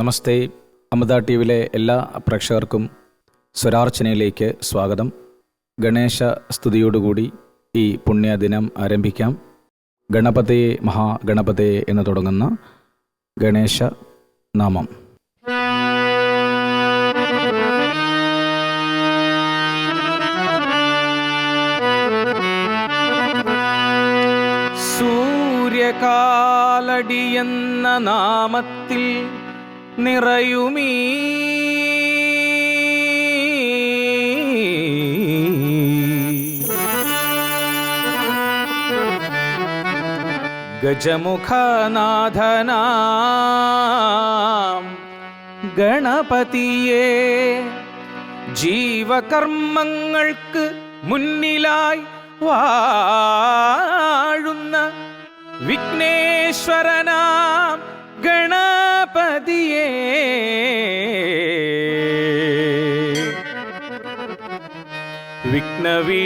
നമസ്തേ. Amrita T വിയിലെ എല്ലാ പ്രേക്ഷകർക്കും സ്വരാർച്ചനയിലേക്ക് സ്വാഗതം. ഗണേശ സ്തുതിയോടുകൂടി ഈ പുണ്യദിനം ആരംഭിക്കാം. ഗണപതയെ മഹാഗണപതയെ എന്ന് തുടങ്ങുന്ന ഗണേശ നാമം. സൂര്യകാലടിയെന്ന നാമത്തിൽ നിറയുമീ. ഗജമുഖനാഥനാം ഗണപതിയെ ജീവകർമ്മങ്ങൾക്ക് മുന്നിലായി വാഴുന്ന വിഘ്നേശ്വരനാം ഗണപതിയെ വിഘ്നവിനായകനാം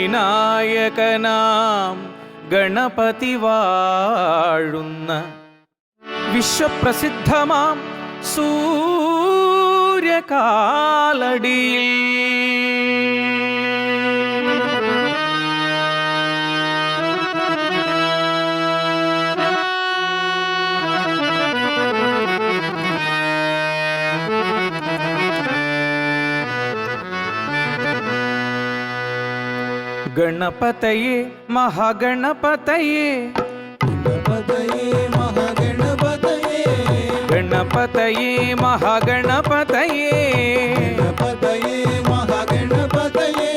ഗണപതി വാഴുന്ന വിശ്വപ്രസിദ്ധമാം സൂര്യകാലടിയിൽ. ഗണപതയെ മഹാഗണപതയെ ഗണപതയേ മഹാഗണപതയേ ഗണപതയെ മഹാഗണപതയെ ഗണപതയേ മഹാഗണപതയേ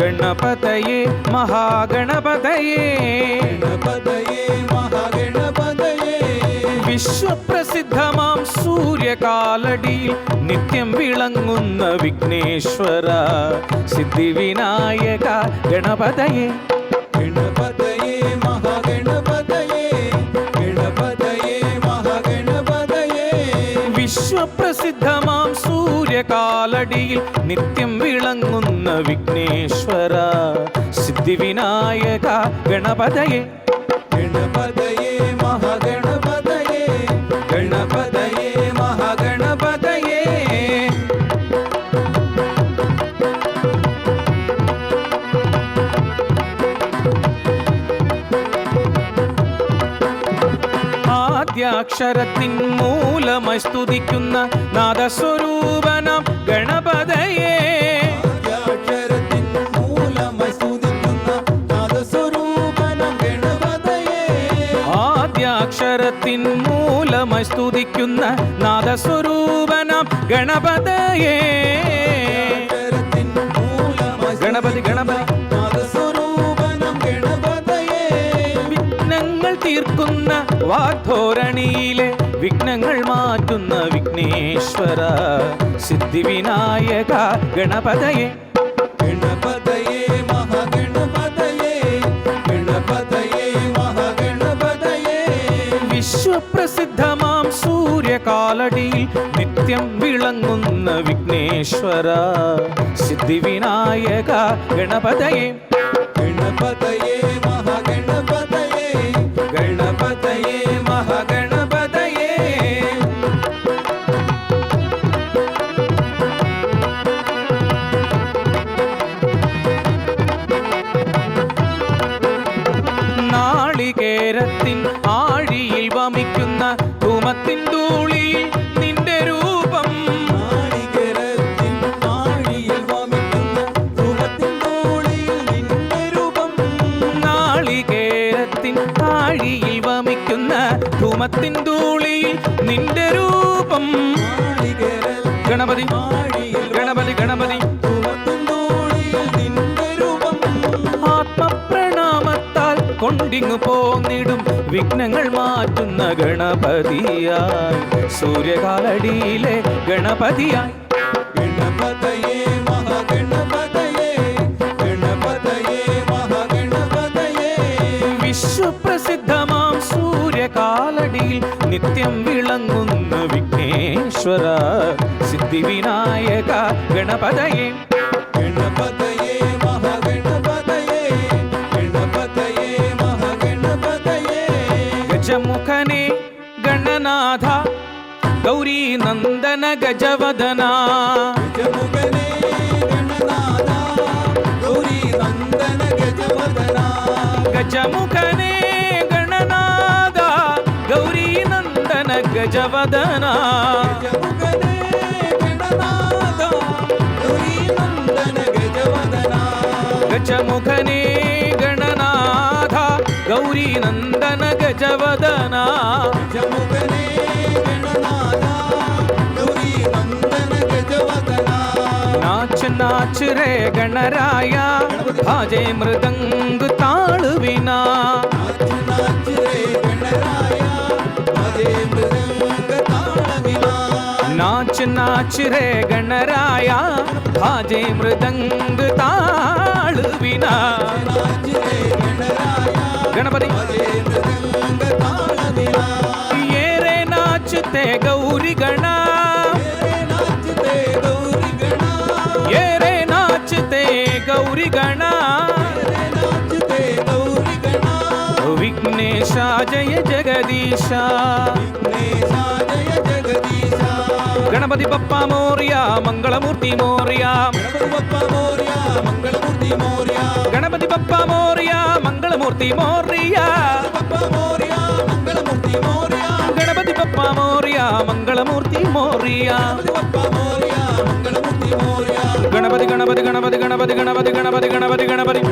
ഗണപതയെ മഹാഗണപതയെ ഗണപതയേ മഹാഗണപതയേ വിശ്വപ്രസിദ്ധമാം സൂര്യകാലടിയിൽ നിത്യം വിളങ്ങുന്ന വിഘ്നേശ്വര. സിദ്ധിവിനായക ഗണപതയെ. ഗണപതയേ മഹാഗണപതയേ ഗണപതയേ മഹാഗണപതയേ. വിശ്വപ്രസിദ്ധമാം സൂര്യകാലടിയിൽ നിത്യം വിളങ്ങുന്ന വിഘ്നേശ്വര. സിദ്ധിവിനായക ഗണപതയെ. ഗണപതയെ മഹാഗണപതയേ ആദ്യാക്ഷരത്തിൻ മൂലമായി സ്തുതിക്കുന്ന നാദസ്വരൂപനം ഗണപതയെ. ആദ്യാക്ഷരത്തിൻ മൂലമായി സ്തുതിക്കുന്ന നാദസ്വരൂപനം ഗണപതയേ. വാഗ്ധോരണിയിലെ വിഘ്നങ്ങൾ മാറ്റുന്ന വിഘ്നേശ്വര സിദ്ധിവിനായക ഗണപതയെ. ഗണപതയേ മഹാഗണപതയേ ഗണപതയേ മഹാഗണപതയേ. വിശ്വപ്രസിദ്ധമാം സൂര്യകാലടിയിൽ നിത്യം വിളങ്ങുന്ന വിഘ്നേശ്വര സിദ്ധിവിനായക ഗണപതയെ. ഗണപതയേ നാളികേരത്തിൻ ആഴിയിൽ വമിക്കുന്ന ധൂമത്തിൻ ധൂളിയിൽ നിന്റെ രൂപം. നാളികേരത്തിൻ ആഴിയിൽ വമിക്കുന്ന ധൂമത്തിൻ ധൂളിയിൽ നിന്റെ രൂപം. ഗണപതി ഗണപതി ഗണപതി കൊണ്ടിങ്ങു പോന്നിടും. വിഘ്നങ്ങൾ മാറ്റുന്ന ഗണപതിയായി. സൂര്യകാലടിയിലെ ഗണപതിയായി. ഗണപതയേ മഹാഗണപതയേ ഗണപതയേ മഹാഗണപതയേ. വിശ്വപ്രസിദ്ധമാം സൂര്യകാലടിയിൽ നിത്യം വിളങ്ങുന്ന വിഘ്നേശ്വര സിദ്ധിവിനായക ഗണപതയെ. ഗണപതയേ ಗಜವದನ ಗಜಮುಗನೇ ಗಣನಾದ ಗೌರಿ ನಂದನ ಗಜವದನ ಗಜಮುಖನೇ ಗಣನಾದ ಗೌರಿ ನಂದನ ಗಜವದನ ಗಜಮುಖನೇ ಗಣನಾದ ಗೌರಿ ನಂದನ ಗಜವದನ ಗಜಮುಖನೇ ಗಣನಾಥ ಗೌರಿ ನಂದನ ಗಜವದನ ಆಚುರೆ ಗಣರಾಯ ಭಾಜೆ ಮೃದಂಗ ತಾಳುವಿನ ನಾಚ ನಾಚ ರೇ ಗಣರಾಯ ಭಾಜೆ ಮೃದಂಗ ತಾಳುವಿನ ಗಣಪತಿ ಏರೆ ನಾಚುತ್ತೆ ಗೌರಿ ಗಣ सा जय जगदीशा गणपति पप्पा मोर्या मंगलमूर्ति मोर्या गणपति पप्पा मोर्या मंगलमूर्ति मोर्या गणपति पप्पा मोर्या मंगलमूर्ति मोर्या गणपति गणपति गणपति गणपति गणपति गणपति गणपति गणपति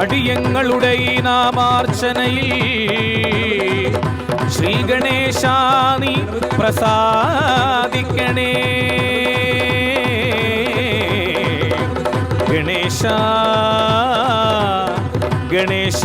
അടിയങ്ങളുടെ ഈ നാമാർച്ചനയിൽ ശ്രീ ഗണേശാനി പ്രസാദിക്കണേ. ഗണേശ ഗണേശ.